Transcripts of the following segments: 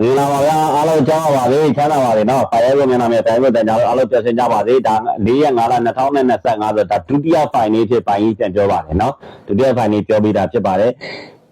မင်္ဂလာပါဗျာအားလုံးကြောင်းပါပါစေချမ်းသာပါစေနော်ဖာရဲကိုမျက်နှာမြတိုင်းကိုတန်ကြလို့အားလုံးပြောစင်ကြပါစေဒါ၄ရက်၅လ2025ဆိုဒါဒုတိယဖိုင်လေးဖြစ်ပိုင်ကြီးပြန်ပြောပါတယ်နော်ဒုတိယဖိုင်လေးပြောပြီးတာဖြစ်ပါတယ်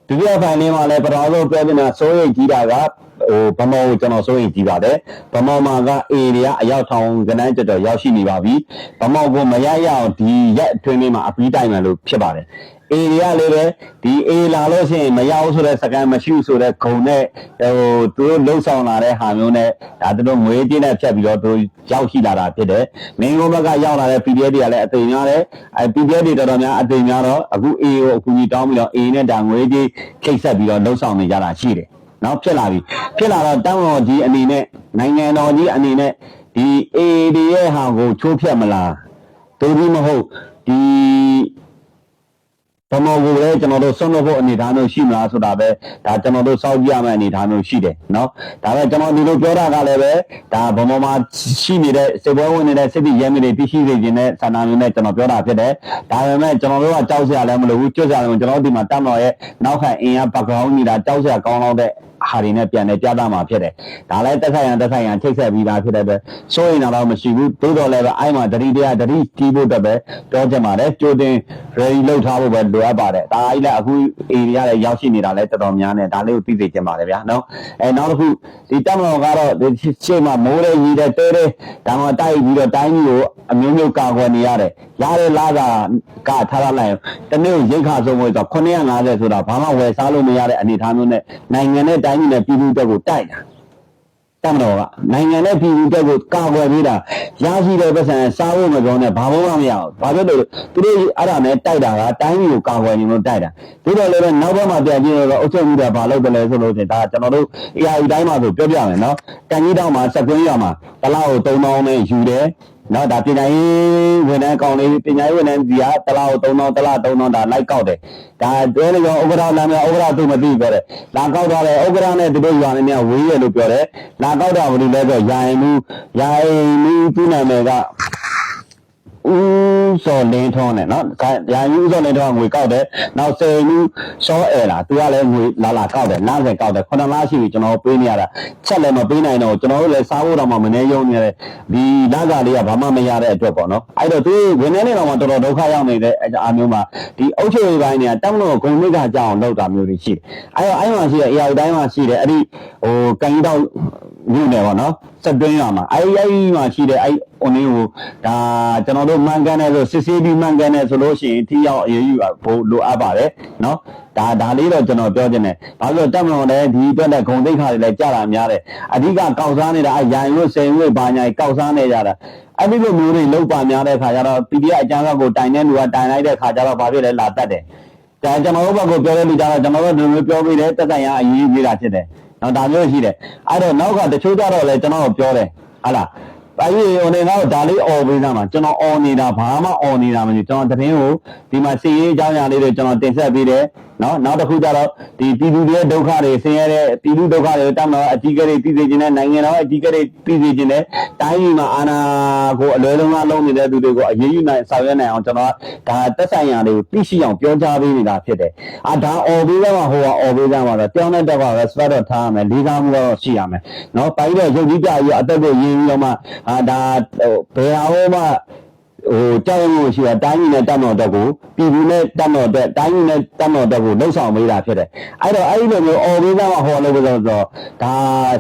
ဒုတိယဖိုင်လေးမှာလည်းပထမဆုံးပြောနေတာစိုးရိမ်ကြီးတာကဟိုဗမောကိုကျွန်တော်စိုးရိမ်ကြီးပါတယ်ဗမောမှာကအေရီကအရောက်ထောင်ကနန်းကြတော့ရောက်ရှိနေပါပြီဗမောကိုမရရအောင်ဒီရက်အတွင်းလေးမှာအပီးတိုင်မယ်လို့ဖြစ်ပါတယ် အေရီကလည်းပဲဒီအေလာလို့ရှိရင်မရဘူးဆိုတဲ့စကန်မရှိဘူးဆိုတဲ့ဂုံနဲ့ဟိုသူတို့လှုပ်ဆောင်လာတဲ့ဟာမျိုးနဲ့ဒါသူတို့ငွေကြေးနဲ့ဖြတ်ပြီးတော့သူရောက်ရှိလာတာဖြစ်တယ်မင်းကုန်းဘက်ကရောက်လာတဲ့ PDF တွေကလည်းအသိများတယ်အဲ PDF တွေတော်တော်များအသိများတော့အခု A ကိုအကူကြီးတောင်းပြီးတော့ A နဲ့ဒါငွေကြေးချိတ်ဆက်ပြီးတော့လှုပ်ဆောင်နေကြတာရှိတယ်နောက်ဖြစ်လာပြီဖြစ်လာတော့တန်းတော်ကြီးအနေနဲ့နိုင်ငံတော်ကြီးအနေနဲ့ဒီ A တွေရဲ့ဟာကိုချိုးဖြတ်မလားတူပြီးမဟုတ်ဒီ ဘမောကိုလည်းကျွန်တော်တို့ဆွတ်လို့ဖို့အနေထားမျိုးရှိမလားဆိုတာပဲဒါကျွန်တော်တို့စောင့်ကြည့်ရမယ့်အနေထားမျိုးရှိတယ်เนาะဒါပဲကျွန်တော်ဒီလိုပြောတာကလည်းပဲဒါဘမောမှာရှိနေတဲ့စေပွဲဝင်နေတဲ့စစ်တီရဲမီတွေသိရှိစေခြင်းနဲ့ဆန္ဒမျိုးနဲ့ကျွန်တော်ပြောတာဖြစ်တယ်ဒါပေမဲ့ကျွန်တော်တို့ကကြောက်စရာလည်းမလိုဘူးကြွစရာလည်းမလိုကျွန်တော်တို့ဒီမှာတက်တော်ရဲ့နောက်ခံအင်အား background နေတာကြောက်စရာကောင်းတော့တဲ့ ဟာတွေနဲ့ပြန်နေပြတာမှာဖြစ်တယ်။ဒါလည်းတက်ဆိုင်ရန်တက်ဆိုင်ရန်ချိတ်ဆက်ပြီးသားဖြစ်တဲ့အတွက်စိုးရင်တော့မရှိဘူး။သို့တော်လည်းပဲအဲ့မှာတတိတရားတတိတီးဖို့အတွက်ပဲပြောချင်ပါတယ်။ကြိုတင် ready လုပ်ထားဖို့ပဲလိုအပ်ပါတယ်။ဒါကြီးလည်းအခု area လည်းရောက်ရှိနေတာလည်းတော်တော်များနေဒါလေးကိုသိစေချင်ပါတယ်ဗျာနော်။အဲနောက်တစ်ခုဒီတက်မတော်ကတော့ဒီရှေ့မှာမိုးရဲကြီးတဲ့တဲတဲဒါမှတိုက်ပြီးတော့တိုင်းကြီးကိုအမျိုးမျိုးကာကွယ်နေရတယ်။ရတဲ့လာတာကထားရလိုက်တနေ့ရိတ်ခါဆုံးဝဲဆို950ဆိုတာဘာမှဝယ်စားလို့မရတဲ့အနေအထားမျိုးနဲ့နိုင်ငံနဲ့တိုင်းပြည်နဲ့ပြည်သူတက်ကိုတိုက်တာတမတော်ကနိုင်ငံနဲ့ပြည်သူတက်ကိုကာကွယ်ပေးတာရရှိတဲ့ပတ်စံစားဖို့မပြောနဲ့ဘာမှမရဘူးဘာဖြစ်လို့သူတို့အဲ့ဒါနဲ့တိုက်တာကတိုင်းပြည်ကိုကာကွယ်နေလို့တိုက်တာဒီတော့လည်းနောက်ဘက်မှာပြန်ကြည့်တော့အုပ်ချုပ်မှုတွေဘာလုပ်တယ်လဲဆိုလို့ချင်းဒါကျွန်တော်တို့ AI တိုင်းမှာဆိုပြောပြမယ်နော်တန်ကြီးတောင်မှာစက်ကွင်းရမှာတလားကို3000နဲ့ယူတယ် နော်ဒါပညာရေးဝန်ထမ်းကောင်းလေးပညာရေးဝန်ထမ်းကြီးကတလားကို3000တလား3000ဒါလိုက်ကောက်တယ်ဒါတွဲနေရောဥက္ကဋ္ဌနာမည်ဥက္ကဋ္ဌသူမသိပြောတယ်လာကောက်ထားတယ်ဥက္ကဋ္ဌနဲ့သူတို့ရွာနေများဝေးရလို့ပြောတယ်လာကောက်တာဘယ်လိုလဲဆိုရာရင်မှုရာရင်မှုသူ့နာမည်က ဦးစော်လင်းထွန်းနဲ့နော်ရာရင်ဦးစော်လင်းထွန်းကငွေကောက်တယ်နောက်စေမှုစောအဲလာသူကလည်းငွေလာလာကောက်တယ်နားစင်ကောက်တယ်ခုနလရှိပြီကျွန်တော်ပေးနေရတာချက်လည်းမပေးနိုင်တော့ကျွန်တော်တို့လည်းစားဖို့တော့မှမနေရုံနေတယ်ဒီလကလေးကဘာမှမရတဲ့အတွက်ပေါ့နော်အဲ့တော့သူဝင်နေနေတော့မှတော်တော်ဒုက္ခရောက်နေတဲ့အားမျိုးမှာဒီအုတ်ချုပ်ရေးပိုင်းတွေကတက်မလို့ဂုံမိကကြောင်လောက်တာမျိုးတွေရှိတယ်အဲ့တော့အဲ့မှာရှိတဲ့ AI တိုင်းမှာရှိတဲ့အဲ့ဒီဟိုကန်ကြီးတော့ မြို့နယ်ပေါ့နော်စက်တွင်းရမှာအဲ့အဲ့မှာရှိတဲ့အဲ့ဟိုနေကိုဒါကျွန်တော်တို့မှန်ကန်တယ်ဆိုစစ်ဆေးပြီးမှန်ကန်တယ်ဆိုလို့ရှိရင်ထိရောက်အရေးယူဖို့လိုအပ်ပါတယ်နော်ဒါဒါလေးတော့ကျွန်တော်ပြောချင်တယ်ဘာလို့တက်မလို့လဲဒီအတွက်လည်းဂုံသိက္ခာတွေလည်းကြာတာများတယ်အဓိကကောက်စားနေတာအရန်ရွတ်စိန်ဝိဘာညာကောက်စားနေကြတာအဲ့ဒီလိုမျိုးတွေလောက်ပါများတဲ့ခါကျတော့ PDF အကျန်းကကိုတိုင်တဲ့လူကတိုင်လိုက်တဲ့ခါကျတော့ဘာဖြစ်လဲလာတတ်တယ်ဒါကျွန်တော်တို့ဘက်ကပြောတဲ့လူကြတော့ကျွန်တော်တို့ဒီလိုပြောပြီးတယ်တက်တိုင်ရအရေးကြီးတာဖြစ်တယ် နော်ဒါမျိုးရှိတယ်အဲ့တော့နောက်ကတချို့ကြတော့လေကျွန်တော်ပြောတယ်ဟာလားအဲ့ဒီဟိုနေတော့ဒါလေးអော်ပေးသားမှာကျွန်တော်អော်နေတာဘာမှអော်နေတာမသိကျွန်တော်တရင်ကိုဒီမှာစီရေးအကြောင်းအရာလေးတွေကျွန်တော်တင်ဆက်ပေးတယ် နော်နောက်တစ်ခုကျတော့ဒီပြည်သူတွေရဲ့ဒုက္ခတွေဆင်းရဲတဲ့ပြည်သူဒုက္ခတွေတောင်းတော့အကြီးကလေးပြည်စေခြင်းနဲ့နိုင်ငံတော်အကြီးကလေးပြည်စေခြင်းနဲ့တိုင်းပြည်မှာအာဏာကိုအလွယ်လုံးကလုံးနေတဲ့သူတွေကိုအရေးယူနိုင်ဆောင်ရွက်နိုင်အောင်ကျွန်တော်ဒါတက်ဆိုင်ရာတွေကိုသိရှိအောင်ပြောကြားပေးနေတာဖြစ်တယ်အာဒါអော်ပေးကြမှာဟိုကអော်ပေးကြမှာတော့တောင်းတဲ့တော့ respect တော့ထားရမယ်လေးစားမှုတော့ရှိရမယ်နော်ပိုင်းတော့ရုပ်ကြီးပြရအသက်ကိုရင်းပြီးတော့မှအာဒါဟိုဘယ်ဟာမှ ဟိုကြောက်ရွံ့ရှိတာတိုင်းပြည်နဲ့တတ်တော်တော့ကိုပြည်သူနဲ့တတ်တော်တဲ့တိုင်းပြည်နဲ့တတ်တော်တော့ကိုလှုပ်ဆောင်ပေးတာဖြစ်တယ်အဲ့တော့အဲ့ဒီလိုမျိုးအော်ပေးသားမှာဟောလို့ဆိုတော့ဒါ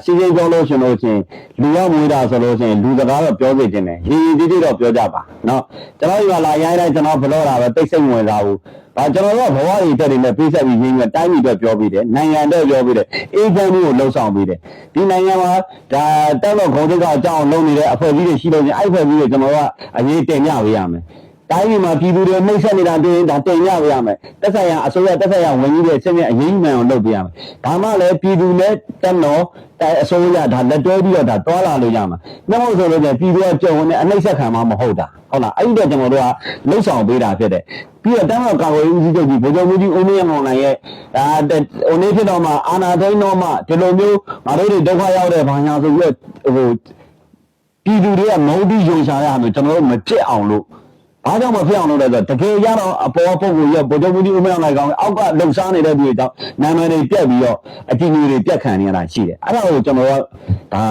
စီစဉ်ကြောလို့ရှင်လို့ရှင်လူရောက်မွေးတာဆိုလို့ရှင်လူစကားတော့ပြောစေခြင်းတယ်ရည်ရည်တိတိတော့ပြောကြပါနော်ကျွန်တော်ဒီမှာလာရိုင်းတိုင်းကျွန်တော်ဘလို့တာပဲတိတ်ဆိတ်ဝင်စားဘူးဒါကျွန်တော်တို့ကဘဝရည်တက်တွေနဲ့ပြေးဆက်ပြီးရင်းရတိုင်းပြည်အတွက်ပြောပြီးတယ်နိုင်ငံအတွက်ပြောပြီးတယ်အေဂျင့်မှုကိုလှုပ်ဆောင်ပြီးတယ်ဒီနိုင်ငံမှာဒါတက်တော့ခေါင်းတွေကကြောင်းလုံးနေတဲ့အဖွဲ့အစည်းတွေရှိလို့ချင်းအဲ့အဖွဲ့အစည်းတွေကျွန်တော်ကအရေးတင်ပြပေးရမယ် တိုင်းပြည်မှာပြည်သူတွေနှိမ့်ဆက်နေတာတွေ့ရင်ဒါတင်ရပေးရမယ်တက်ဆိုင်ရာအစိုးရတက်ဆိုင်ရာဝန်ကြီးတွေအစစ်နဲ့အရေးမှန်အောင်လုပ်ပေးရမယ်ဒါမှလည်းပြည်သူနဲ့တက်တော့အဲအစိုးရဒါလက်တွဲပြီးတော့ဒါတွာလာလို့ရမှာမဟုတ်ဆိုလို့ကျပြည်သူကကြုံနေအနှိမ့်ဆက်ခံမှာမဟုတ်တာဟုတ်လားအဲ့ဒီတော့ကျွန်တော်တို့ကလှုပ်ဆောင်ပေးတာဖြစ်တယ်ပြီးတော့တမ်းတော့ကာဝေးဦးစီးချုပ်ကြီးဗိုလ်ချုပ်မှုကြီးဦးမင်းအောင်နိုင်ရဲ့ဒါဟိုနေ့ဖြစ်တော့မှအာနာသိန်းတော့မှဒီလိုမျိုးငါတို့တွေဒုက္ခရောက်တဲ့ဘာညာဆိုပြီးတော့ဟိုပြည်သူတွေကမုန်းပြီးယုံရှာရမယ်ကျွန်တော်တို့မကြက်အောင်လို့ ဘာကြောင့်မဖြစ်အောင်လုပ်လဲဆိုတော့တကယ်ရတော့အပေါ်ပုံကိုရဗိုလ်ချုပ်မှုကြီးဦးမင်းအောင်လိုက်ကောင်းအောက်ကလှုပ်ရှားနေတဲ့သူတွေကြောင့်နာမည်တွေပြက်ပြီးတော့အတီအီတွေပြက်ခံနေရတာရှိတယ်အဲ့ဒါကိုကျွန်တော်ကဒါ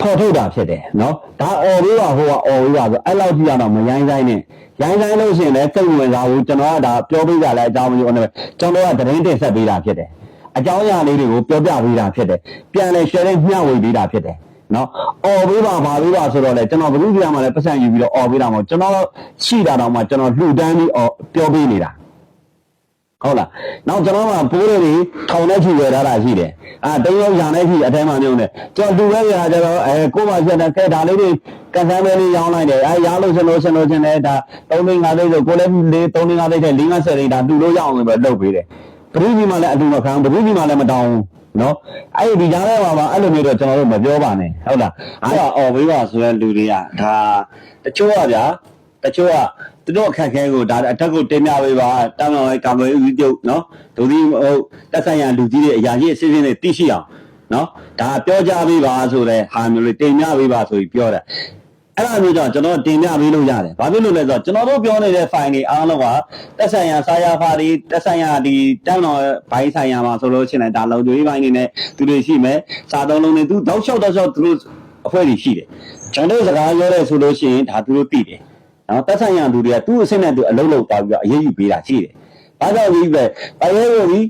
ဖော်ထုတ်တာဖြစ်တယ်နော်ဒါအော်ပြီးပါဟိုကအော်ပြီးပါဆိုအဲ့လောက်ကြည့်ရတော့မရိုင်းဆိုင်နဲ့ရိုင်းဆိုင်လို့ရှိရင်လည်းစိတ်ဝင်စားဘူးကျွန်တော်ကဒါပြောပေးကြလဲအကြောင်းမျိုးနဲ့ကျွန်တော်ကသတင်းတင်ဆက်ပေးတာဖြစ်တယ်အကြောင်းအရာလေးတွေကိုပြောပြပေးတာဖြစ်တယ်ပြန်လဲ share မျှဝေပေးတာဖြစ်တယ် နော်အော်ပေးပါပါပေးပါဆိုတော့လေကျွန်တော်ဘယ်သူပြရမှာလဲပတ်စံယူပြီးတော့အော်ပေးတာမဟုတ်ကျွန်တော်ရှိတာတော့မှကျွန်တော်လှူဒန်းပြီးအော်ပြောပေးနေတာဟုတ်လားနောက်ကျွန်တော်ကပိုးတွေထောင်နဲ့ချီဝယ်ထားတာရှိတယ်အာတရုပ်ရာနဲ့ချီအထဲမှာမျိုးနဲ့ကျွန်တော်လှူခဲ့ရတာကျတော့အဲကို့ပါချက်တဲ့ကဲဒါလေးတွေကန်းဆန်းမဲလေးရောင်းလိုက်တယ်အဲရောင်းလို့ရှင်လို့ရှင်လို့ရှင်လည်းဒါ3သိန်း5သိန်းဆိုကိုလည်း၄3သိန်း5သိန်းတဲ့5 10သိန်းဒါလှူလို့ရအောင်ပဲလုပ်ပေးတယ်ဘယ်သူကြီးမှလည်းအလှူမခံဘူးဘယ်သူကြီးမှလည်းမတောင်းဘူး နော်အဲ့ဒီကြားထဲမှာပါအဲ့လိုမျိုးတော့ကျွန်တော်တို့မပြောပါနဲ့ဟုတ်လားအဲ့ဒါအော်ပေးပါဆိုတဲ့လူတွေကဒါတချို့ကဗျာတချို့ကသူတို့အခက်အခဲကိုဒါအထက်ကိုတင်ပြပေးပါတောင်းတော်ရဲ့ကာမယ်ဦးပြုတ်နော်ဒုတိယဟုတ်တက်ဆိုင်ရာလူကြီးတွေအရာကြီးအစစ်စစ်တွေသိရှိအောင်နော်ဒါပြောကြပေးပါဆိုတဲ့ဟာမျိုးလေးတင်ပြပေးပါဆိုပြီးပြောတယ် အဲ့လိုမျိုးကြောင့်ကျွန်တော်တင်ပြပေးလို့ရတယ်။ဘာဖြစ်လို့လဲဆိုတော့ကျွန်တော်တို့ပြောနေတဲ့ file တွေအားလုံးကတက်ဆိုင်ရာစာရဖာတွေတက်ဆိုင်ရာဒီတန်းတော်ဘိုင်းဆိုင်ရာမှာဆိုလို့ရှိရင်ဒါလုံကျွေးဘိုင်းနေနဲ့သူတွေရှိမယ်။စာသုံးလုံးတွေသူတောက်လျှောက်တောက်လျှောက်သူတို့အဖွဲ့တွေရှိတယ်။ကျွန်တော်တို့စကားပြောရဲဆိုလို့ရှိရင်ဒါသူတို့သိတယ်။နော်တက်ဆိုင်ရာသူတွေကသူ့အဆင့်နဲ့သူအလုပ်လုပ်သွားပြီးတော့အရေးယူပေးတာရှိတယ်။ဘာကြောင့်ဒီပဲ။ဘာရဲလို့ဒီ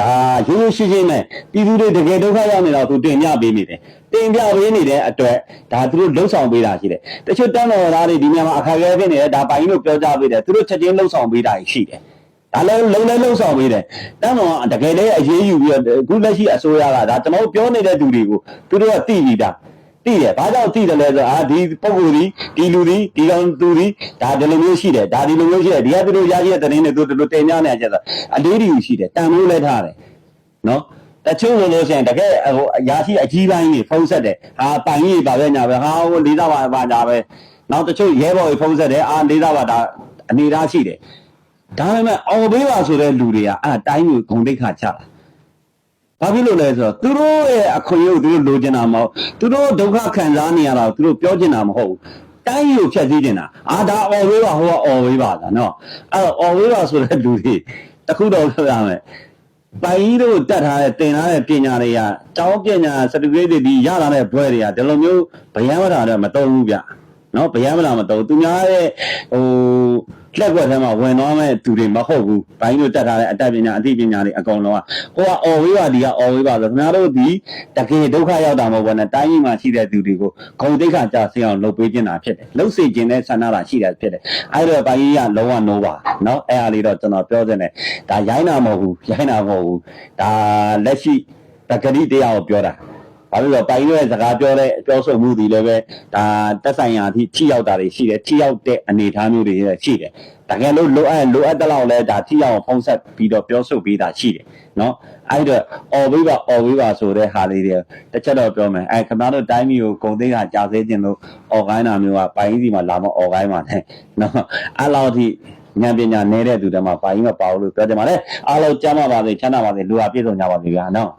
ဒါရိုးရိုးရှင်းရှင်းနဲ့ပြည်သူတွေတကယ်ဒုက္ခရောက်နေတော့သူတင်ပြပေးနေတယ်တင်ပြပေးနေတဲ့အတွက်ဒါသူတို့လှုပ်ဆောင်ပေးတာရှိတယ်တချို့တန်းတော်သားတွေဒီနေရာမှာအခါခဲဖြစ်နေတယ်ဒါပိုင်းလို့ပြောကြပေးတယ်သူတို့ချက်ချင်းလှုပ်ဆောင်ပေးတာရှိတယ်ဒါလည်းလုံးလည်းလှုပ်ဆောင်ပေးတယ်တန်းတော်ကတကယ်လည်းအရေးယူပြီးတော့အခုလက်ရှိအစိုးရကဒါကျွန်တော်ပြောနေတဲ့သူတွေကိုသူတို့ကသိပြီးသား သိတယ်ဘာကြောင့်သိတယ်လဲဆိုတော့အာဒီပုံကိုယ်ဒီဒီလူဒီဒီကောင်သူဒီဒါဒီလိုမျိုးရှိတယ်ဒါဒီလိုမျိုးရှိတယ်ဒီကသူတို့ရရှိတဲ့တင်းနဲ့သူတို့တင်ပြနေကြတာအလေးတူရှိတယ်တန်မိုးလဲထားတယ်နော်တချို့ဆိုလို့ရှိရင်တကယ်ဟိုအရာရှိအကြီးပိုင်းကြီးဖုံးဆက်တယ်ဟာပိုင်ကြီးပါပဲညာပဲဟာဟိုလေးသားပါပါညာပဲနောက်တချို့ရဲဘော်ကြီးဖုံးဆက်တယ်အာလေးသားပါဒါအနေသားရှိတယ်ဒါပေမဲ့အော်ဘေးပါဆိုတဲ့လူတွေကအဲ့တိုင်းကိုဂုံတိတ်ခါချတာ ဘာဖြစ်လို့လဲဆိုတော့သူတို့ရဲ့အခွင့်အရေးကိုသူတို့လိုချင်တာမဟုတ်သူတို့ဒုက္ခခံစားနေရတာကိုသူတို့ပြောချင်တာမဟုတ်ဘူးတိုင်းကိုဖြတ်စည်းနေတာအာဒါအော်ဝေးပါဟိုကအော်ဝေးပါလားနော်အဲ့တော့အော်ဝေးပါဆိုတဲ့လူတွေတခုတော့ပြောရမယ်ပိုင်ကြီးတို့တတ်ထားတဲ့တင်ထားတဲ့ပညာတွေကကျောင်းပညာစတိဂရိတ်တွေဒီရလာတဲ့ဘွဲတွေကဒီလိုမျိုးဗျမ်းမတာတော့မတုံးဘူးဗျနော်ဗျမ်းမတာမတုံးသူများရဲ့ဟို လက်ွက်ထဲမှာဝင်သွားမဲ့သူတွေမဟုတ်ဘူးဘိုင်းတို့တက်ထားတဲ့အတတ်ပညာအသိပညာတွေအကုန်လုံးကဟိုကအော်ဝေးပါဒီကအော်ဝေးပါဆိုခင်ဗျားတို့ဒီတကယ်ဒုက္ခရောက်တာမဟုတ်ဘဲနဲ့တိုင်းကြီးမှာရှိတဲ့သူတွေကိုဂုံတိတ်ခါကြာစအောင်လုပ်ပေးနေတာဖြစ်တယ်လှုပ်စေခြင်းနဲ့ဆန္ဒတာရှိတာဖြစ်တယ်အဲ့တော့ဘိုင်းကြီးကလုံးဝ no ပါနော်အဲ့အားလေးတော့ကျွန်တော်ပြောချင်တယ်ဒါရိုင်းတာမဟုတ်ဘူးရိုင်းတာမဟုတ်ဘူးဒါလက်ရှိတက္ကတိတရားကိုပြောတာ ဘာလို့လဲပိုင်ရဲ့စကားပြောတဲ့ပြောဆိုမှုတွေလည်းပဲဒါတက်ဆိုင်ရာအထိထိရောက်တာတွေရှိတယ်ထိရောက်တဲ့အနေအထားမျိုးတွေလည်းရှိတယ်တကယ်လို့လိုအပ်လိုအပ်တဲ့လောက်လဲဒါထိရောက်အောင်ဖုံးဆက်ပြီးတော့ပြောဆိုပေးတာရှိတယ်နော်အဲ့တော့အော်ဝေးပါအော်ဝေးပါဆိုတဲ့ဟာလေးတွေတစ်ချက်တော့ပြောမယ်အဲခင်ဗျားတို့တိုင်းမျိုးကိုဂုံသိက္ခာကြာစေခြင်းလို့အော်ကိုင်းတာမျိုးကပိုင်ကြီးစီမှာလာမအော်ကိုင်းပါနဲ့နော်အဲ့လောက်ထိဉာဏ်ပညာနည်းတဲ့သူတွေမှာပါရင်မပါဘူးလို့ပြောကြပါလေအားလုံးကြားမှာပါစေချမ်းသာပါစေလူဟာပြည့်စုံကြပါစေဗျာနော်